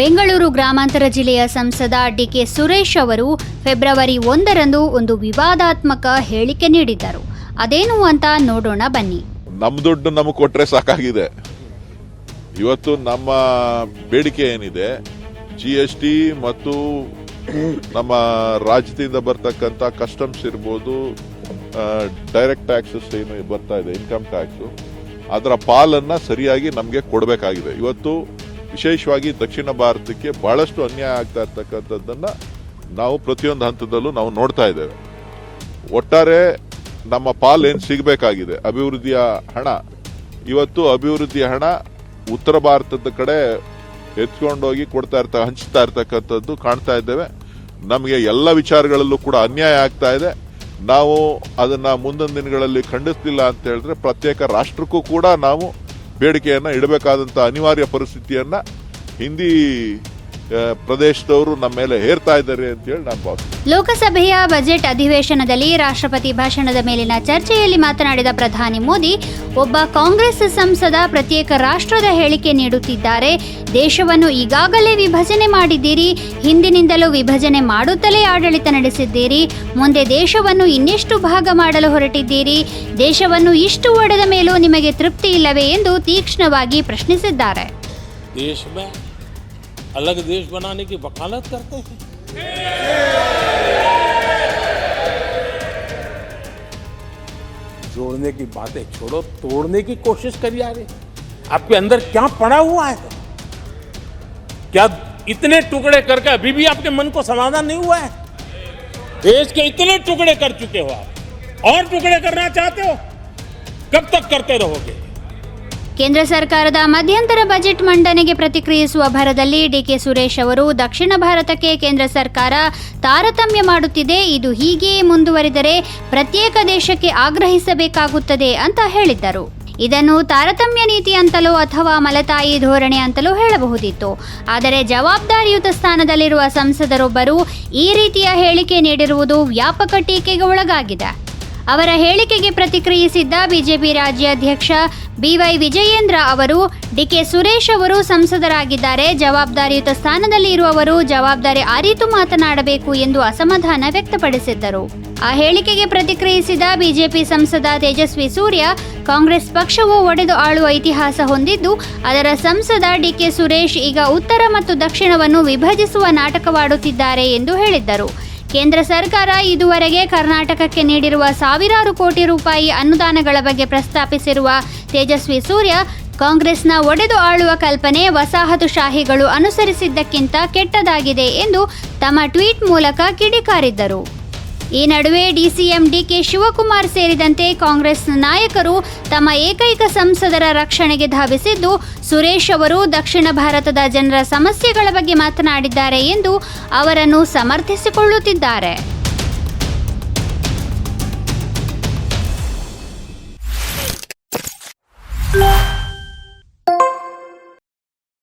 ಬೆಂಗಳೂರು ಗ್ರಾಮಾಂತರ ಜಿಲ್ಲೆಯ ಸಂಸದ ಡಿಕೆ ಸುರೇಶ್ ಅವರು ಫೆಬ್ರವರಿ ಒಂದರಂದು ಒಂದು ವಿವಾದಾತ್ಮಕ ಹೇಳಿಕೆ ನೀಡಿದ್ದರು. ಅದೇನು ಅಂತ ನೋಡೋಣ ಬನ್ನಿ. ನಮ್ಮ ದುಡ್ಡು ನಮಗೆ ಕೊಟ್ಟರೆ ಸಾಕಾಗಿದೆ. ಇವತ್ತು ನಮ್ಮ ಬೇಡಿಕೆ ಏನಿದೆ ಜಿ ಎಸ್ ಟಿ ಮತ್ತು ನಮ್ಮ ರಾಜ್ಯದಿಂದ ಬರ್ತಕ್ಕಂಥ ಕಸ್ಟಮ್ಸ್ ಇರ್ಬೋದು ಡೈರೆಕ್ಟ್ ಟ್ಯಾಕ್ಸಸ್ ಏನು ಬರ್ತಾ ಇದೆ ಇನ್ಕಮ್ ಟ್ಯಾಕ್ಸು ಅದರ ಪಾಲನ್ನು ಸರಿಯಾಗಿ ನಮಗೆ ಕೊಡಬೇಕಾಗಿದೆ. ಇವತ್ತು ವಿಶೇಷವಾಗಿ ದಕ್ಷಿಣ ಭಾರತಕ್ಕೆ ಬಹಳಷ್ಟು ಅನ್ಯಾಯ ಆಗ್ತಾ ಇರ್ತಕ್ಕಂಥದ್ದನ್ನ ನಾವು ಪ್ರತಿಯೊಂದು ಹಂತದಲ್ಲೂ ನಾವು ನೋಡ್ತಾ ಇದ್ದೇವೆ. ಒಟ್ಟಾರೆ ನಮ್ಮ ಪಾಲ್ ಏನ್ ಸಿಗಬೇಕಾಗಿದೆ? ಅಭಿವೃದ್ಧಿಯ ಹಣ. ಇವತ್ತು ಅಭಿವೃದ್ಧಿಯ ಹಣ ಉತ್ತರ ಭಾರತದ ಕಡೆ ಎತ್ಕೊಂಡೋಗಿ ಕೊಡ್ತಾ ಇರ್ತ, ಹಂಚ್ತಾ ಇರ್ತಕ್ಕಂಥದ್ದು ಕಾಣ್ತಾ ಇದ್ದೇವೆ. ನಮಗೆ ಎಲ್ಲ ವಿಚಾರಗಳಲ್ಲೂ ಕೂಡ ಅನ್ಯಾಯ ಆಗ್ತಾ ಇದೆ. ನಾವು ಅದನ್ನ ಮುಂದಿನ ದಿನಗಳಲ್ಲಿ ಖಂಡಿಸ್ತಿಲ್ಲ ಅಂತ ಹೇಳಿದ್ರೆ ಪ್ರತ್ಯೇಕ ರಾಷ್ಟ್ರಕ್ಕೂ ಕೂಡ ನಾವು ಬೇಡಿಕೆಯನ್ನ ಇಡಬೇಕಾದಂಥ ಅನಿವಾರ್ಯ ಪರಿಸ್ಥಿತಿಯನ್ನು ಹಿಂದಿ ಪ್ರದೇಶದವರು ನಮ್ಮ ಮೇಲೆ ಹೇರ್ತಾ ಇದ್ದಾರೆ ಅಂತ ಹೇಳಿ ನಾನು ಭಾವಿಸ್ತೀನಿ. ಲೋಕಸಭೆಯ ಬಜೆಟ್ ಅಧಿವೇಶನದಲ್ಲಿ ರಾಷ್ಟ್ರಪತಿ ಭಾಷಣದ ಮೇಲಿನ ಚರ್ಚೆಯಲ್ಲಿ ಮಾತನಾಡಿದ ಪ್ರಧಾನಿ ಮೋದಿ ಒಬ್ಬ ಕಾಂಗ್ರೆಸ್ ಸಂಸದ ಪ್ರತ್ಯೇಕ ರಾಷ್ಟ್ರದ ಹೇಳಿಕೆ ನೀಡುತ್ತಿದ್ದಾರೆ ದೇಶವನ್ನು ಈಗಾಗಲೇ ವಿಭಜನೆ ಮಾಡಿದ್ದೀರಿ ಹಿಂದಿನಿಂದಲೂ ವಿಭಜನೆ ಮಾಡುತ್ತಲೇ ಆಡಳಿತ ನಡೆಸಿದ್ದೀರಿ ಮುಂದೆ ದೇಶವನ್ನು ಇನ್ನೆಷ್ಟು ಭಾಗ ಮಾಡಲು ಹೊರಟಿದ್ದೀರಿ ದೇಶವನ್ನು ಇಷ್ಟು ಒಡೆದ ಮೇಲೂ ನಿಮಗೆ ತೃಪ್ತಿ ಇಲ್ಲವೇ ಎಂದು ತೀಕ್ಷ್ಣವಾಗಿ ಪ್ರಶ್ನಿಸಿದ್ದಾರೆ देश में अलग देश बनाने की वकालत करते हैं जोड़ने की बातें छोड़ो, तोड़ने की कोशिश करिए रही आपके अंदर क्या पड़ा हुआ है? क्या इतने टुकड़े करके अभी भी आपके मन को समाधान नहीं हुआ है? देश के इतने टुकड़े कर चुके हो आप। और टुकड़े करना चाहते हो? कब तक करते रहोगे? ಕೇಂದ್ರ ಸರ್ಕಾರದ ಮಧ್ಯಂತರ ಬಜೆಟ್ ಮಂಡನೆಗೆ ಪ್ರತಿಕ್ರಿಯಿಸುವ ಭರದಲ್ಲಿ ಡಿಕೆ ಸುರೇಶ್ ಅವರು ದಕ್ಷಿಣ ಭಾರತಕ್ಕೆ ಕೇಂದ್ರ ಸರ್ಕಾರ ತಾರತಮ್ಯ ಮಾಡುತ್ತಿದೆ. ಇದು ಹೀಗೆಯೇ ಮುಂದುವರಿದರೆ ಪ್ರತ್ಯೇಕ ದೇಶಕ್ಕೆ ಆಗ್ರಹಿಸಬೇಕಾಗುತ್ತದೆ ಅಂತ ಹೇಳಿದ್ದರು. ಇದನ್ನು ತಾರತಮ್ಯ ನೀತಿ ಅಂತಲೋ ಅಥವಾ ಮಲತಾಯಿ ಧೋರಣೆ ಅಂತಲೋ ಹೇಳಬಹುದಿತ್ತು. ಆದರೆ ಜವಾಬ್ದಾರಿಯುತ ಸ್ಥಾನದಲ್ಲಿರುವ ಸಂಸದರೊಬ್ಬರು ಈ ರೀತಿಯ ಹೇಳಿಕೆ ನೀಡಿರುವುದು ವ್ಯಾಪಕ ಟೀಕೆಗೆ ಒಳಗಾಗಿದೆ. ಅವರ ಹೇಳಿಕೆಗೆ ಪ್ರತಿಕ್ರಿಯಿಸಿದ್ದ ಬಿಜೆಪಿ ರಾಜ್ಯಾಧ್ಯಕ್ಷ ಬಿವೈ ವಿಜಯೇಂದ್ರ ಅವರು, ಡಿಕೆ ಸುರೇಶ್ ಅವರು ಸಂಸದರಾಗಿದ್ದಾರೆ, ಜವಾಬ್ದಾರಿಯುತ ಸ್ಥಾನದಲ್ಲಿ ಇರುವವರು ಜವಾಬ್ದಾರಿ ಅರಿತು ಮಾತನಾಡಬೇಕು ಎಂದು ಅಸಮಾಧಾನ ವ್ಯಕ್ತಪಡಿಸಿದ್ದರು. ಆ ಹೇಳಿಕೆಗೆ ಪ್ರತಿಕ್ರಿಯಿಸಿದ ಬಿಜೆಪಿ ಸಂಸದ ತೇಜಸ್ವಿ ಸೂರ್ಯ, ಕಾಂಗ್ರೆಸ್ ಪಕ್ಷವು ಒಡೆದು ಆಳುವ ಇತಿಹಾಸ ಹೊಂದಿದ್ದು, ಅದರ ಸಂಸದ ಡಿಕೆ ಸುರೇಶ್ ಈಗ ಉತ್ತರ ಮತ್ತು ದಕ್ಷಿಣವನ್ನು ವಿಭಜಿಸುವ ನಾಟಕವಾಡುತ್ತಿದ್ದಾರೆ ಎಂದು ಹೇಳಿದ್ದರು. ಕೇಂದ್ರ ಸರ್ಕಾರ ಇದುವರೆಗೆ ಕರ್ನಾಟಕಕ್ಕೆ ನೀಡಿರುವ ಸಾವಿರಾರು ಕೋಟಿ ರೂಪಾಯಿ ಅನುದಾನಗಳ ಬಗ್ಗೆ ಪ್ರಸ್ತಾಪಿಸಿರುವ ತೇಜಸ್ವಿ ಸೂರ್ಯ, ಕಾಂಗ್ರೆಸ್ನ ಒಡೆದು ಆಳುವ ಕಲ್ಪನೆ ವಸಾಹತುಶಾಹಿಗಳು ಅನುಸರಿಸಿದ್ದಕ್ಕಿಂತ ಕೆಟ್ಟದಾಗಿದೆ ಎಂದು ತಮ್ಮ ಟ್ವೀಟ್ ಮೂಲಕ ಕಿಡಿಕಾರಿದ್ದರು. ಈ ನಡುವೆ ಡಿಸಿಎಂ ಡಿಕೆ ಶಿವಕುಮಾರ್ ಸೇರಿದಂತೆ ಕಾಂಗ್ರೆಸ್ ನಾಯಕರು ತಮ್ಮ ಏಕೈಕ ಸಂಸದರ ರಕ್ಷಣೆಗೆ ಧಾವಿಸಿದ್ದು, ಸುರೇಶ್ ಅವರು ದಕ್ಷಿಣ ಭಾರತದ ಜನರ ಸಮಸ್ಯೆಗಳ ಬಗ್ಗೆ ಮಾತನಾಡಿದ್ದಾರೆ ಎಂದು ಅವರನ್ನು ಸಮರ್ಥಿಸಿಕೊಳ್ಳುತ್ತಿದ್ದಾರೆ.